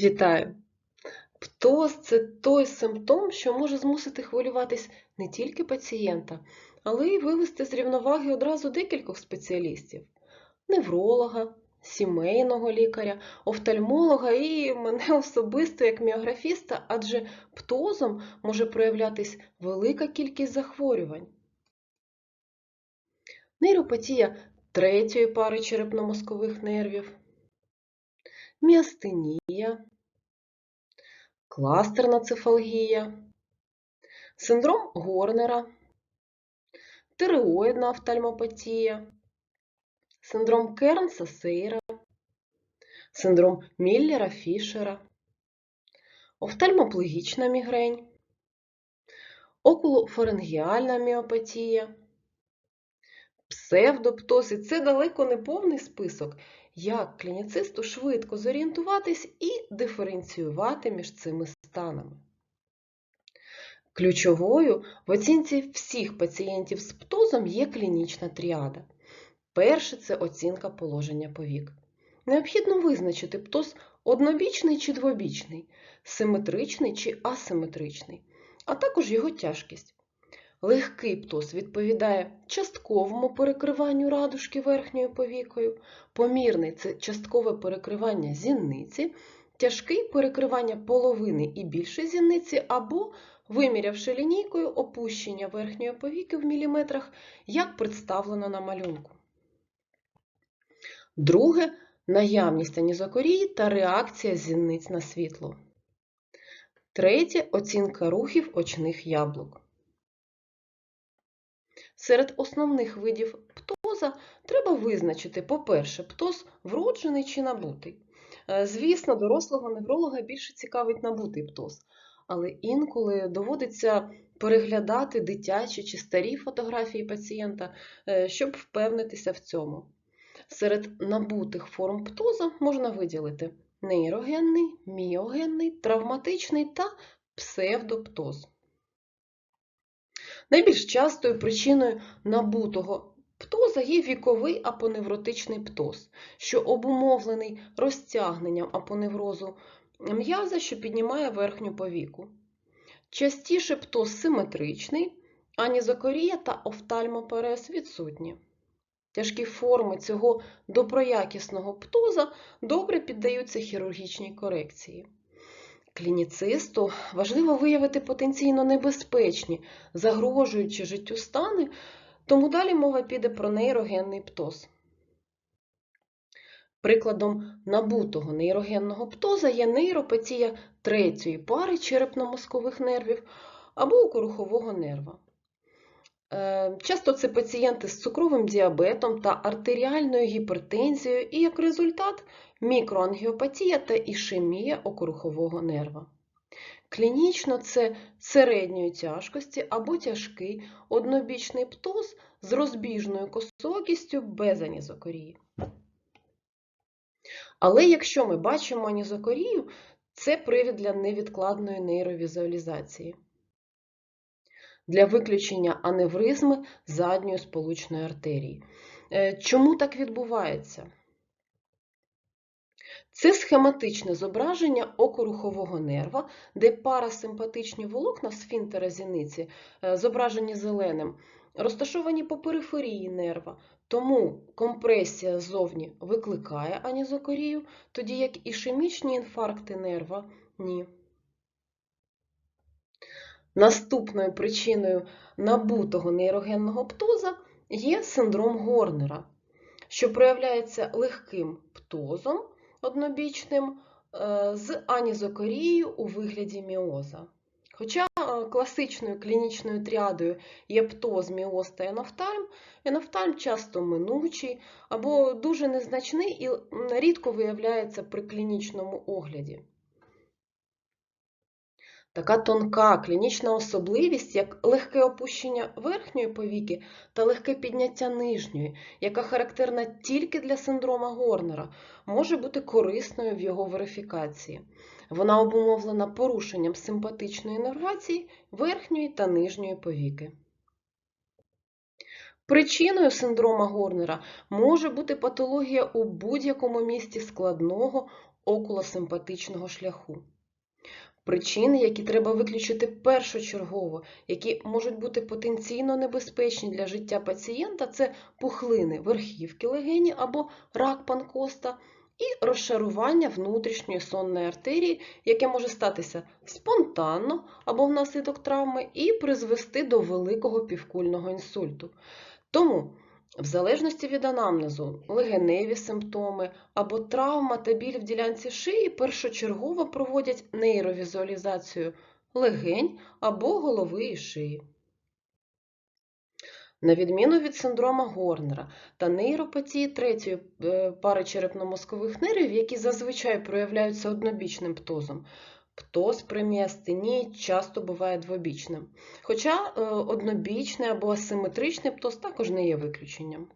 Вітаю! Птоз – це той симптом, що може змусити хвилюватись не тільки пацієнта, але й вивести з рівноваги одразу декількох спеціалістів – невролога, сімейного лікаря, офтальмолога і мене особисто як міографіста, адже птозом може проявлятись велика кількість захворювань. Нейропатія третьої пари черепно-мозкових нервів, міастенія, кластерна цефалгія, синдром Горнера, тиреоїдна офтальмопатія, синдром Кернса-Сейра, синдром Міллера-Фішера, офтальмоплегічна мігрень, окулофарингіальна міопатія, псевдоптоз. І це далеко не повний список, як клініцисту швидко зорієнтуватись і диференціювати між цими станами. Ключовою в оцінці всіх пацієнтів з птозом є клінічна тріада. Перше – це оцінка положення повік. Необхідно визначити птоз однобічний чи двобічний, симетричний чи асиметричний, а також його тяжкість. Легкий птоз відповідає частковому перекриванню радужки верхньою повікою, помірний це часткове перекривання зіниці, тяжкий перекривання половини і більше зіниці або, вимірявши лінійкою, опущення верхньої повіки в міліметрах, як представлено на малюнку. Друге наявність анізокорії та реакція зіниць на світло. Третє оцінка рухів очних яблук. Серед основних видів птоза треба визначити, по-перше, птоз вроджений чи набутий. Е, Звісно, дорослого невролога більше цікавить набутий птоз, але інколи доводиться переглядати дитячі чи старі фотографії пацієнта, е, щоб впевнитися в цьому. Серед набутих форм птоза можна виділити нейрогенний, міогенний, травматичний та псевдоптоз. Найбільш частою причиною набутого птоза є віковий апоневротичний птоз, що обумовлений розтягненням апоневрозу м'яза, що піднімає верхню повіку. Частіше птоз симетричний, анізокорія та офтальмоперез відсутні. Тяжкі форми цього доброякісного птоза добре піддаються хірургічній корекції. Клініцисту важливо виявити потенційно небезпечні, загрожуючі життю стани, тому далі мова піде про нейрогенний птоз. Прикладом набутого нейрогенного птоза є нейропатія третьої пари черепно-мозкових нервів або окорухового нерва. Е, Часто це пацієнти з цукровим діабетом та артеріальною гіпертензією і, як результат, мікроангіопатія та ішемія окорухового нерва. Клінічно це середньої тяжкості або тяжкий однобічний птоз з розбіжною косоокістю без анізокорії. Але якщо ми бачимо анізокорію, це привід для невідкладної нейровізуалізації для виключення аневризми задньої сполучної артерії. Е, Чому так відбувається? Це схематичне зображення окорухового нерва, де парасимпатичні волокна сфінтера зіниці, е, зображені зеленим, розташовані по периферії нерва, тому компресія ззовні викликає анізокорію, тоді як ішемічні інфаркти нерва – ні. Наступною причиною набутого нейрогенного птоза є синдром Горнера, що проявляється легким птозом однобічним е, з анізокорією у вигляді міоза. Хоча е, класичною клінічною тріадою є птоз, міоз та енофтальм, енофтальм часто минучий або дуже незначний і рідко виявляється при клінічному огляді. Така тонка клінічна особливість, як легке опущення верхньої повіки та легке підняття нижньої, яка характерна тільки для синдрома Горнера, може бути корисною в його верифікації. Вона обумовлена порушенням симпатичної іннервації верхньої та нижньої повіки. Причиною синдрома Горнера може бути патологія у будь-якому місці складного окулосимпатичного шляху. Причини, які треба виключити першочергово, які можуть бути потенційно небезпечні для життя пацієнта, це пухлини верхівки легені або рак панкоста і розшарування внутрішньої сонної артерії, яке може статися спонтанно або внаслідок травми і призвести до великого півкульного інсульту. Тому, в залежності від анамнезу, легеневі симптоми або травма та біль в ділянці шиї першочергово проводять нейровізуалізацію легень або голови і шиї. На відміну від синдрома Горнера та нейропатії третьої е, пари черепно-мозкових нервів, які зазвичай проявляються однобічним птозом, птоз при міастенії часто буває двобічним, хоча е, однобічний або асиметричний птоз також не є виключенням.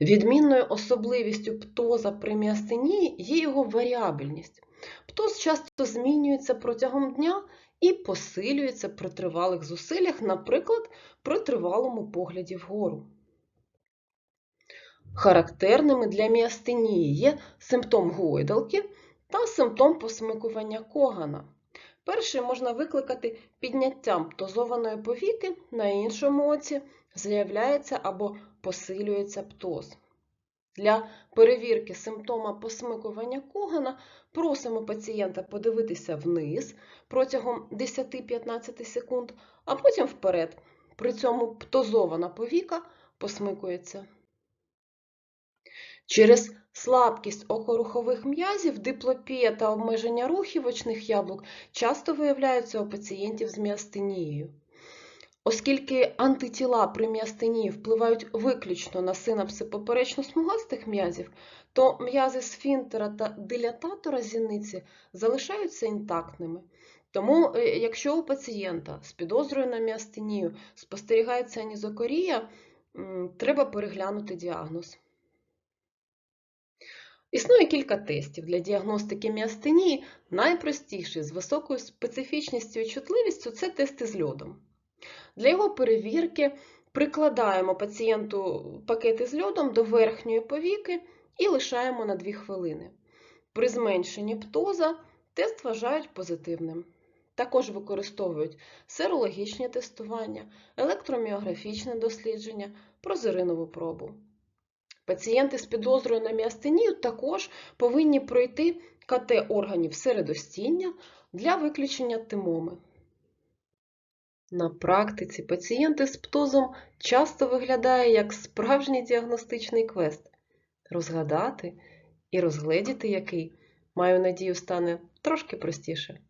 Відмінною особливістю птоза при міастенії є його варіабельність. Птоз часто змінюється протягом дня і посилюється при тривалих зусиллях, наприклад, при тривалому погляді вгору. Характерними для міастенії є симптом гойдалки та симптом посмикування когана. Перший можна викликати підняттям птозованої повіки, на іншому оці з'являється або посилюється птоз. Для перевірки симптома посмикування когана просимо пацієнта подивитися вниз протягом 10-15 секунд, а потім вперед. При цьому птозована повіка посмикується. Через слабкість окорухових м'язів, диплопія та обмеження рухів очних яблук часто виявляються у пацієнтів з міастенією. Оскільки антитіла при міастенії впливають виключно на синапси поперечно-смугастих м'язів, то м'язи сфінктера та дилятатора зіниці залишаються інтактними. Тому, е, якщо у пацієнта з підозрою на міастенію спостерігається анізокорія, треба переглянути діагноз. Існує кілька тестів для діагностики міастенії. Найпростіший з високою специфічністю і чутливістю це тести з льодом. Для його перевірки прикладаємо пацієнту пакети з льодом до верхньої повіки і лишаємо на 2 хвилини. При зменшенні птоза тест вважають позитивним. Також використовують серологічні тестування, електроміографічне дослідження, прозеринову пробу. Пацієнти з підозрою на міастенію також повинні пройти КТ органів середостіння для виключення тимоми. На практиці пацієнти з птозом часто виглядає як справжній діагностичний квест. Розгадати і розгледіти який, маю надію, стане трошки простіше.